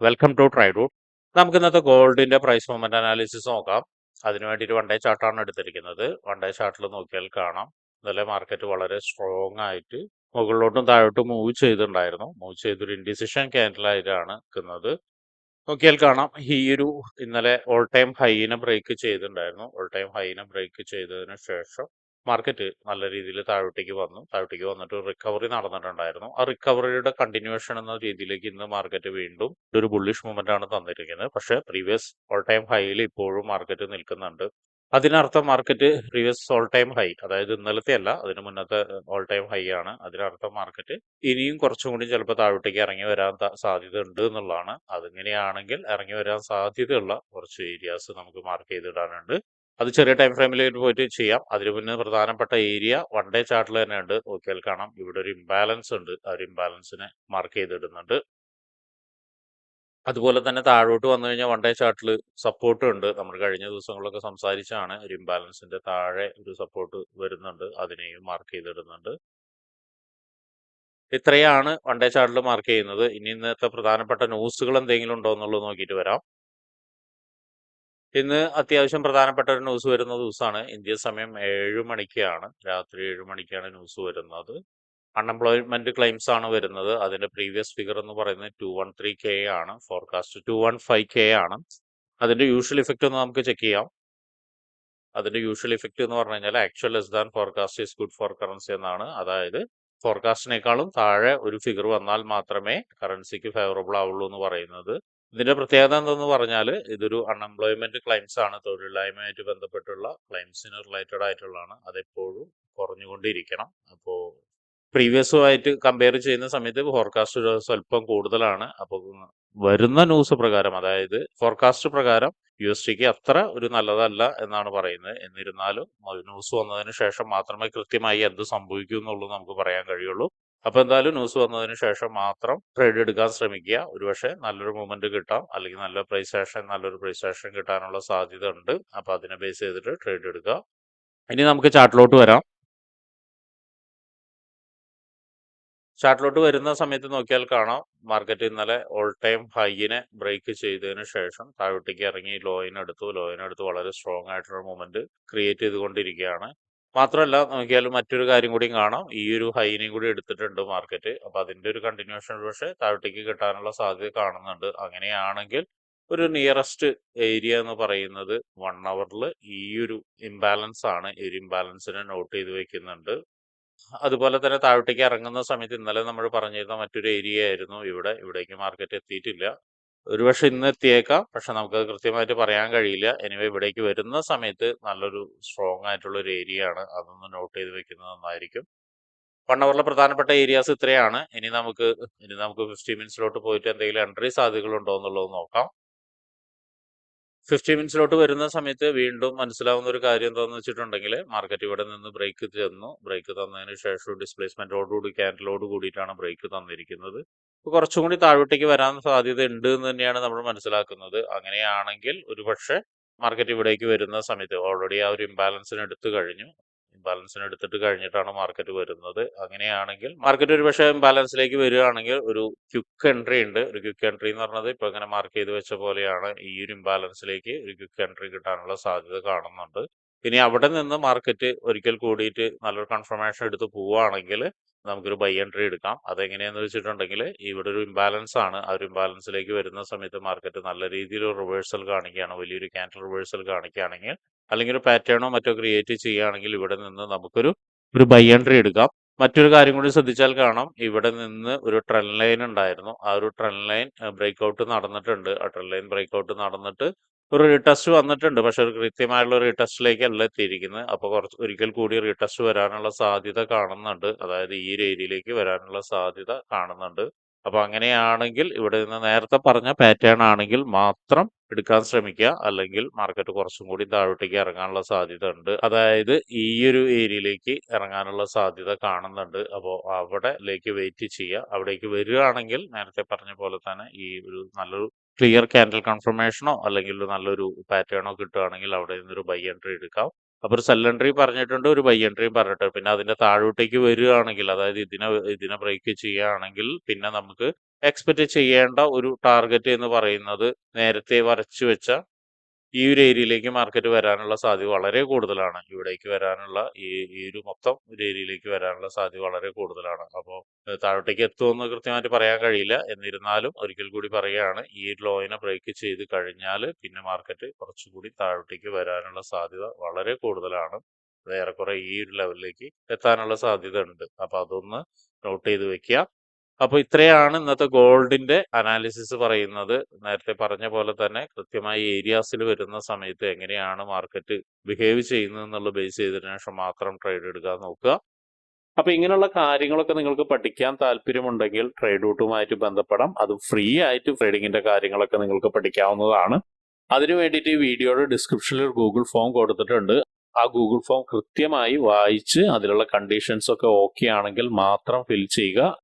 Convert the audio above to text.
Welcome to try ട്രൈഡൂട്ട് നമുക്ക് ഇന്നത്തെ ഗോൾഡിന്റെ പ്രൈസ് മൂവ്മെന്റ് അനാലിസിസ് നോക്കാം. അതിനു വേണ്ടിയിട്ട് വൺ ഡേ ചാർട്ടാണ് എടുത്തിരിക്കുന്നത്. വൺ ഡേ ചാർട്ടിൽ നോക്കിയാൽ കാണാം. ഇന്നലെ മാർക്കറ്റ് വളരെ സ്ട്രോങ് ആയിട്ട് മുകളിലോട്ടും താഴോട്ടും മൂവ് ചെയ്തിട്ടുണ്ടായിരുന്നു. മൂവ് ചെയ്തൊരു ഇൻഡിസിഷൻ ക്യാൻഡലായിട്ടാണ് നിൽക്കുന്നത്. നോക്കിയാൽ കാണാം. ഈ ഒരു ഇന്നലെ ഓൾ ടൈം ഹൈനെ ബ്രേക്ക് ചെയ്തിട്ടുണ്ടായിരുന്നു. ഓൾ ടൈം ഹൈനെ ബ്രേക്ക് ചെയ്തതിന് ശേഷം മാർക്കറ്റ് നല്ല രീതിയിൽ താഴോട്ടേക്ക് വന്നു. താഴോട്ടേക്ക് വന്നിട്ട് റിക്കവറി നടന്നിട്ടുണ്ടായിരുന്നു. ആ റിക്കവറിയുടെ കണ്ടിന്യൂവേഷൻ എന്ന രീതിയിലേക്ക് ഇന്ന് മാർക്കറ്റ് വീണ്ടും ഒരു ബുള്ളിഷ് മൂവ്മെന്റ് ആണ് തന്നിരിക്കുന്നത്. പക്ഷേ പ്രീവിയസ് ഓൾ ടൈം ഹൈയിൽ ഇപ്പോഴും മാർക്കറ്റ് നിൽക്കുന്നുണ്ട്. അതിനർത്ഥം market previous all time high അതായത് ഇന്നലത്തെ അല്ല അതിന് മുന്നത്തെ ഓൾ ടൈം ഹൈ ആണ്. അതിനർത്ഥം മാർക്കറ്റ് ഇനിയും കുറച്ചും കൂടി ചിലപ്പോൾ താഴോട്ടേക്ക് ഇറങ്ങി വരാൻ സാധ്യത ഉണ്ട് എന്നുള്ളതാണ്. അതിങ്ങനെയാണെങ്കിൽ ഇറങ്ങി വരാൻ സാധ്യതയുള്ള കുറച്ച് ഏരിയാസ് നമുക്ക് മാർക്ക് ചെയ്തിടാനുണ്ട്. അത് ചെറിയ ടൈം ഫ്രെയിമിലേക്ക് പോയിട്ട് ചെയ്യാം. അതിന് മുന്നേ പ്രധാനപ്പെട്ട ഏരിയ വൺ ഡേ ചാർട്ടിൽ തന്നെ ഉണ്ട്. നോക്കിയാൽ കാണാം. ഇവിടെ ഒരു ഇംബാലൻസ് ഉണ്ട്. ആ ഒരു ഇംബാലൻസിനെ മാർക്ക് ചെയ്തിടുന്നുണ്ട്. അതുപോലെ തന്നെ താഴോട്ട് വന്നു കഴിഞ്ഞാൽ വൺ ഡേ ചാർട്ടിൽ സപ്പോർട്ടും ഉണ്ട്. നമ്മൾ കഴിഞ്ഞ ദിവസങ്ങളൊക്കെ സംസാരിച്ചാണ് ഒരു ഇംബാലൻസിന്റെ താഴെ ഒരു സപ്പോർട്ട് വരുന്നുണ്ട്. അതിനെയും മാർക്ക് ചെയ്തിടുന്നുണ്ട്. ഇത്രയാണ് വൺ ഡേ ചാർട്ടിൽ മാർക്ക് ചെയ്യുന്നത്. ഇനി ഇന്നത്തെ പ്രധാനപ്പെട്ട ന്യൂസുകൾ എന്തെങ്കിലും ഉണ്ടോ എന്നുള്ളത് നോക്കിയിട്ട് വരാം. ഇന്ന് അത്യാവശ്യം പ്രധാനപ്പെട്ട ഒരു ന്യൂസ് വരുന്ന ദിവസമാണ് ഇന്ത്യ സമയം ഏഴ് മണിക്കാണ്. രാത്രി ഏഴ് മണിക്കാണ് ന്യൂസ് വരുന്നത്. അൺഎംപ്ലോയ്മെന്റ് ക്ലെയിംസ് ആണ് വരുന്നത്. അതിന്റെ പ്രീവിയസ് ഫിഗർ എന്ന് പറയുന്നത് ടു വൺ ത്രീ കെ ആണ്. Forecast two one five K ആണ്. അതിന്റെ യൂഷ്വൽ ഇഫക്റ്റ് ഒന്ന് നമുക്ക് ചെക്ക് ചെയ്യാം. അതിന്റെ യൂഷ്വൽ ഇഫക്റ്റ് എന്ന് പറഞ്ഞു കഴിഞ്ഞാൽ actual less than forecast is good for currency എന്നാണ്. അതായത് ഫോർകാസ്റ്റിനേക്കാളും താഴെ ഒരു ഫിഗർ വന്നാൽ മാത്രമേ കറൻസിക്ക് ഫേവറബിൾ ആവുള്ളൂ എന്ന് പറയുന്നത്. ഇതിന്റെ പ്രത്യേകത എന്തെന്ന് പറഞ്ഞാൽ ഇതൊരു അൺഎംപ്ലോയ്മെന്റ് ക്ലെയിംസ് ആണ്. തൊഴിലില്ലായ്മയായിട്ട് ബന്ധപ്പെട്ടുള്ള ക്ലെയിംസിന് റിലേറ്റഡ് ആയിട്ടുള്ളതാണ്. അതെപ്പോഴും കുറഞ്ഞുകൊണ്ടിരിക്കണം. അപ്പോൾ പ്രീവിയസുമായിട്ട് കമ്പയർ ചെയ്യുന്ന സമയത്ത് ഫോർകാസ്റ്റ് സ്വല്പം കൂടുതലാണ്. അപ്പോൾ വരുന്ന ന്യൂസ് പ്രകാരം അതായത് ഫോർകാസ്റ്റ് പ്രകാരം യു എസ് ടിക്ക് അത്ര ഒരു നല്ലതല്ല എന്നാണ് പറയുന്നത്. എന്നിരുന്നാലും ന്യൂസ് വന്നതിന് ശേഷം മാത്രമേ കൃത്യമായി എന്ത് സംഭവിക്കൂ എന്നുള്ളത് നമുക്ക് പറയാൻ കഴിയുള്ളൂ. അപ്പൊ എന്തായാലും ന്യൂസ് വന്നതിന് ശേഷം മാത്രം ട്രേഡ് എടുക്കാൻ ശ്രമിക്കുക. ഒരുപക്ഷെ നല്ലൊരു മൂവ്മെന്റ് കിട്ടാം. അല്ലെങ്കിൽ നല്ല പ്രൈസ് ആക്ഷൻ നല്ലൊരു പ്രൈസ് ആക്ഷൻ കിട്ടാനുള്ള സാധ്യത ഉണ്ട് അപ്പൊ അതിനെ ബേസ് ചെയ്തിട്ട് ട്രേഡ് എടുക്കുക. ഇനി നമുക്ക് ചാർട്ടിലോട്ട് വരാം. ചാർട്ടിലോട്ട് വരുന്ന സമയത്ത് നോക്കിയാൽ കാണാം. മാർക്കറ്റ് ഇന്നലെ ഓൾ ടൈം ഹൈയിനെ ബ്രേക്ക് ചെയ്തതിന് ശേഷം താഴോട്ടേക്ക് ഇറങ്ങി. ലോയിനെടുത്തു ലോയിനെടുത്ത് വളരെ സ്ട്രോങ് ആയിട്ടുള്ള മൂവ്മെന്റ് ക്രിയേറ്റ് ചെയ്തുകൊണ്ടിരിക്കുകയാണ്. മാത്രമല്ല നോക്കിയാൽ മറ്റൊരു കാര്യം കൂടി കാണാം. ഈ ഒരു ഹൈനെയും കൂടി എടുത്തിട്ടുണ്ട് മാർക്കറ്റ് അപ്പൊ അതിന്റെ ഒരു കണ്ടിന്യൂഷൻ പക്ഷേ താഴോട്ടേക്ക് കിട്ടാനുള്ള സാധ്യത കാണുന്നുണ്ട്. അങ്ങനെയാണെങ്കിൽ ഒരു നിയറസ്റ്റ് ഏരിയ എന്ന് പറയുന്നത് വൺ അവറിൽ ഈ ഒരു ഇംബാലൻസ് ആണ്. ഈ ഒരു ഇംബാലൻസിനെ നോട്ട് ചെയ്ത് വെക്കുന്നുണ്ട്. അതുപോലെ തന്നെ താഴോട്ടേക്ക് ഇറങ്ങുന്ന സമയത്ത് ഇന്നലെ നമ്മൾ പറഞ്ഞിരുന്ന മറ്റൊരു ഏരിയ ആയിരുന്നു ഇവിടെ. ഇവിടേക്ക് മാർക്കറ്റ് എത്തിയിട്ടില്ല. ഒരുപക്ഷെ ഇന്ന് എത്തിയേക്കാം. പക്ഷെ നമുക്ക് കൃത്യമായിട്ട് പറയാൻ കഴിയില്ല. എനിവേ ഇവിടേക്ക് വരുന്ന സമയത്ത് നല്ലൊരു സ്ട്രോങ് ആയിട്ടുള്ള ഒരു ഏരിയ ആണ്. അതൊന്ന് നോട്ട് ചെയ്ത് വെക്കുന്നത് നന്നായിരിക്കും. വൺ അവറിലെ പ്രധാനപ്പെട്ട ഏരിയാസ് ഇത്രയാണ്. ഇനി നമുക്ക് ഇനി നമുക്ക് ഫിഫ്റ്റി മിനിറ്റ്സിലോട്ട് പോയിട്ട് എന്തെങ്കിലും എൻട്രി സാധ്യതകളുണ്ടോ എന്നുള്ളത് നോക്കാം. ഫിഫ്റ്റി മിനിറ്റ്സിലോട്ട് വരുന്ന സമയത്ത് വീണ്ടും മനസ്സിലാവുന്ന ഒരു കാര്യം എന്താണെന്ന് വെച്ചിട്ടുണ്ടെങ്കിൽ മാർക്കറ്റ് ഇവിടെ നിന്ന് ബ്രേക്ക് തന്നു ബ്രേക്ക് തന്നതിന് ശേഷം ഡിസ്പ്ലേസ്മെന്റോടുകൂടി ക്യാൻഡലോട് കൂടിയിട്ടാണ് ബ്രേക്ക് തന്നിരിക്കുന്നത്. കുറച്ചും കൂടി താഴോട്ടേക്ക് വരാൻ സാധ്യത ഉണ്ട് എന്ന് തന്നെയാണ് നമ്മൾ മനസ്സിലാക്കുന്നത്. അങ്ങനെയാണെങ്കിൽ ഒരുപക്ഷെ മാർക്കറ്റ് ഇവിടേക്ക് വരുന്ന സമയത്ത് ഓൾറെഡി ആ ഒരു ഇംബാലൻസിന് എടുത്തു കഴിഞ്ഞു. ഇംബാലൻസിന് എടുത്തിട്ട് കഴിഞ്ഞിട്ടാണ് മാർക്കറ്റ് വരുന്നത്. അങ്ങനെയാണെങ്കിൽ മാർക്കറ്റ് ഒരു പക്ഷേ ഇംബാലൻസിലേക്ക് വരികയാണെങ്കിൽ ഒരു ക്യുക്ക് എൻട്രി ഉണ്ട്. ഒരു ക്യുക്ക് എൻട്രി എന്ന് പറഞ്ഞത് ഇപ്പൊ ഇങ്ങനെ മാർക്ക് ചെയ്ത് വെച്ച പോലെയാണ് ഈ ഒരു ഇംബാലൻസിലേക്ക് ഒരു ക്യുക്ക് എൻട്രി കിട്ടാനുള്ള സാധ്യത കാണുന്നുണ്ട്. ഇനി അവിടെ നിന്ന് മാർക്കറ്റ് ഒരിക്കൽ കൂടിയിട്ട് നല്ലൊരു കൺഫർമേഷൻ എടുത്ത് പോവുകയാണെങ്കിൽ നമുക്കൊരു ബൈ എൻട്രി എടുക്കാം. അതെങ്ങനെയാന്ന് വെച്ചിട്ടുണ്ടെങ്കിൽ ഇവിടെ ഒരു ഇംബാലൻസ് ആണ്. ആ ഒരു ഇംബാലൻസിലേക്ക് വരുന്ന സമയത്ത് മാർക്കറ്റ് നല്ല രീതിയിൽ റിവേഴ്സൽ കാണിക്കുകയാണ്. വലിയൊരു ക്യാൻഡൽ റിവേഴ്സൽ കാണിക്കുകയാണെങ്കിൽ അല്ലെങ്കിൽ ഒരു പാറ്റേണോ മറ്റോ ക്രിയേറ്റ് ചെയ്യുകയാണെങ്കിൽ ഇവിടെ നിന്ന് നമുക്കൊരു ഒരു ബൈ എൻട്രി എടുക്കാം. മറ്റൊരു കാര്യം കൂടി ശ്രദ്ധിച്ചാൽ കാണാം. ഇവിടെ നിന്ന് ഒരു ട്രെൻഡ് ലൈൻ ഉണ്ടായിരുന്നു. ആ ഒരു ട്രെൻഡ് ലൈൻ ബ്രേക്ക് ഔട്ട് നടന്നിട്ടുണ്ട്. ആ ട്രെൻഡ് ലൈൻ ബ്രേക്ക് ഔട്ട് നടന്നിട്ട് ഒരു റീടെസ്റ്റ് വന്നിട്ടുണ്ട്. പക്ഷെ ഒരു കൃത്യമായുള്ള റീടെസ്റ്റിലേക്ക് അല്ല എത്തിയിരിക്കുന്നത്. അപ്പോൾ കുറച്ച് ഒരിക്കൽ കൂടി റീടെസ്റ്റ് വരാനുള്ള സാധ്യത കാണുന്നുണ്ട്. അതായത് ഈ ഒരു ഏരിയയിലേക്ക് വരാനുള്ള സാധ്യത കാണുന്നുണ്ട്. അപ്പൊ അങ്ങനെയാണെങ്കിൽ ഇവിടെ നിന്ന് നേരത്തെ പറഞ്ഞ പാറ്റേൺ ആണെങ്കിൽ മാത്രം എടുക്കാൻ ശ്രമിക്കുക. അല്ലെങ്കിൽ മാർക്കറ്റ് കുറച്ചും കൂടി താഴോട്ടേക്ക് ഇറങ്ങാനുള്ള സാധ്യത ഉണ്ട്. അതായത് ഈ ഒരു ഏരിയയിലേക്ക് ഇറങ്ങാനുള്ള സാധ്യത കാണുന്നുണ്ട്. അപ്പോൾ അവിടേക്ക് വെയിറ്റ് ചെയ്യുക. അവിടേക്ക് വരികയാണെങ്കിൽ നേരത്തെ പറഞ്ഞ പോലെ തന്നെ ഈ ഒരു നല്ലൊരു ക്ലിയർ ക്യാൻഡൽ കൺഫർമേഷനോ അല്ലെങ്കിൽ നല്ലൊരു പാറ്റേണോ കിട്ടുകയാണെങ്കിൽ അവിടെ നിന്നൊരു ബൈ എൻട്രി എടുക്കാം. അപ്പോൾ ഒരു സെൽ എൻട്രി പറഞ്ഞിട്ടുണ്ട് ഒരു ബൈ എൻട്രിയും പറഞ്ഞിട്ടുണ്ട്. പിന്നെ അതിന്റെ താഴോട്ടേക്ക് വരികയാണെങ്കിൽ അതായത് ഇതിനെ ഇതിനെ ബ്രേക്ക് ചെയ്യുകയാണെങ്കിൽ പിന്നെ നമുക്ക് എക്സ്പെക്ട് ചെയ്യേണ്ട ഒരു ടാർഗറ്റ് എന്ന് പറയുന്നത് നേരത്തെ വരച്ചു വെച്ച ഈ ഒരു ഏരിയയിലേക്ക് മാർക്കറ്റ് വരാനുള്ള സാധ്യത വളരെ കൂടുതലാണ്. ഇവിടേക്ക് വരാനുള്ള ഈ ഈ ഒരു മൊത്തം ഒരു ഏരിയയിലേക്ക് വരാനുള്ള സാധ്യത വളരെ കൂടുതലാണ്. അപ്പോൾ താഴോട്ടേക്ക് എത്തുമെന്ന് കൃത്യമായിട്ട് പറയാൻ കഴിയില്ല. എന്നിരുന്നാലും ഒരിക്കൽ കൂടി പറയുകയാണ് ഈ ലോയിനെ ബ്രേക്ക് ചെയ്ത് കഴിഞ്ഞാൽ പിന്നെ മാർക്കറ്റ് കുറച്ചുകൂടി താഴോട്ടേക്ക് വരാനുള്ള സാധ്യത വളരെ കൂടുതലാണ്. ഏറെക്കുറെ ഈ ഒരു ലെവലിലേക്ക് എത്താനുള്ള സാധ്യത ഉണ്ട് അപ്പോൾ അതൊന്ന് നോട്ട് ചെയ്ത് വെക്കുക. അപ്പൊ ഇത്രയാണ് ഇന്നത്തെ ഗോൾഡിന്റെ അനാലിസിസ് പറയുന്നത്. നേരത്തെ പറഞ്ഞ പോലെ തന്നെ കൃത്യമായി ഏരിയാസിൽ വരുന്ന സമയത്ത് എങ്ങനെയാണ് മാർക്കറ്റ് ബിഹേവ് ചെയ്യുന്നത് എന്നുള്ള ബേസ് ചെയ്തതിനു ശേഷം മാത്രം ട്രേഡ് എടുക്കാൻ നോക്കുക. അപ്പൊ ഇങ്ങനെയുള്ള കാര്യങ്ങളൊക്കെ നിങ്ങൾക്ക് പഠിക്കാൻ താല്പര്യമുണ്ടെങ്കിൽ ട്രേഡ് റൂട്ടുമായിട്ട് ബന്ധപ്പെടാം. അത് ഫ്രീ ആയിട്ട് ട്രേഡിങ്ങിന്റെ കാര്യങ്ങളൊക്കെ നിങ്ങൾക്ക് പഠിക്കാവുന്നതാണ്. അതിനു വേണ്ടിയിട്ട് ഈ വീഡിയോയുടെ ഡിസ്ക്രിപ്ഷനിൽ ഒരു ഗൂഗിൾ ഫോം കൊടുത്തിട്ടുണ്ട്. ആ ഗൂഗിൾ ഫോം കൃത്യമായി വായിച്ച് അതിലുള്ള കണ്ടീഷൻസ് ഒക്കെ ഓക്കെ ആണെങ്കിൽ മാത്രം ഫിൽ ചെയ്യുക.